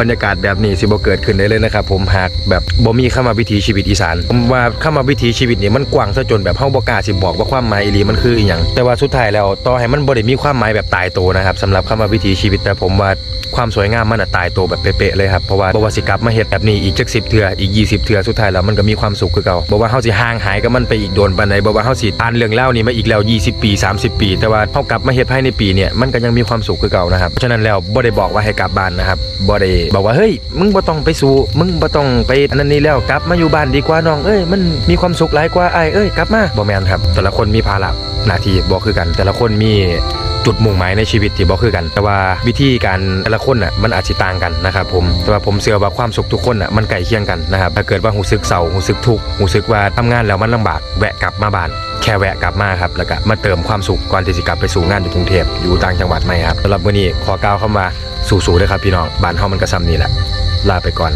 บรรยากาศแบบนี้สิบ่เกิดขึ้นได้เลยนะครับผมหากแบบบ่มีเข้ามาวิถีชีวิตอีสานผมว่าเข้ามาวิถีชีวิตนี่มันกว้างซะจนแบบเฮาบ่กล้าสิบอกว่าความหมายอีหลีมันคืออีหยังแต่ว่าสุดท้ายแล้วต่อให้มันบ่ได้มีความหมายแบบตายตัวนะครับสำหรับเข้ามาวิถีชีวิตแต่ผมว่าความสวยงามมันอะตายตัวแบบเป๊ะๆเลยครับเพราะว่าบวาสิกลับมาเฮ็ดแบบนี้อีกจักสิบเทื่ออีก 20เทื่อสุดท้ายแล้วมันก็มีความสุขคือเก่าบอกว่าเฮาสิห่างหายกับมันไปอีกโดนปานใดบอกว่าเฮาสิอ่านเรื่องเล่านี้มาอีกแล้ว 20 ปี 30 ปี แต่ว่าเฮากลับมาเฮ็ดภายในปีเนี่ยมันก็ยังมีความสุขคือเก่านะครับเพราะฉะนั้นแล้วบ่ได้บอกว่าให้กลับบ้านนะครับบ่ได้บอกว่าเฮ้ยมึงบ่ต้องไปสู้มึงบ่ต้องไปอันนั้นนี่แล้วกลับมาอยู่บ้านดีกว่าน้องเอ้ยมันมีความสุขหลายกว่าไอ้เอ้ยกลับมาบ่แมนครับ แต่ละคนมีภาระหน้าที่บ่คือกัน แต่ละคนมีจุดมุ่งหมายในชีวิตที่บ่คือกัน แต่ว่าวิธีการแต่ละคนน่ะมันอาจจะต่างกันนะครับผมแต่ว่าผมเชื่อว่าความสุขทุกคนน่ะมันใกล้เคียงกันนะครับถ้าเกิดว่าหูซึกเศร้าหูซึกทุกข์หูซึกว่าทำงานแล้วมันลำบากแวะกลับมาบ้าน ค่แวะกลับมาครับแล้วก็มาเติมความสุขก่อนที่จะกลับไปสู่งานอยู่กรุงเทพอยู่ต่างจังหวัดไหมครับสำหรับมื้อนี้ขอกล่าวเข้ามาสู่ๆเลยครับพี่น้องบ้านเฮามันก็ซ้ำนี่แหละลาไปก่อน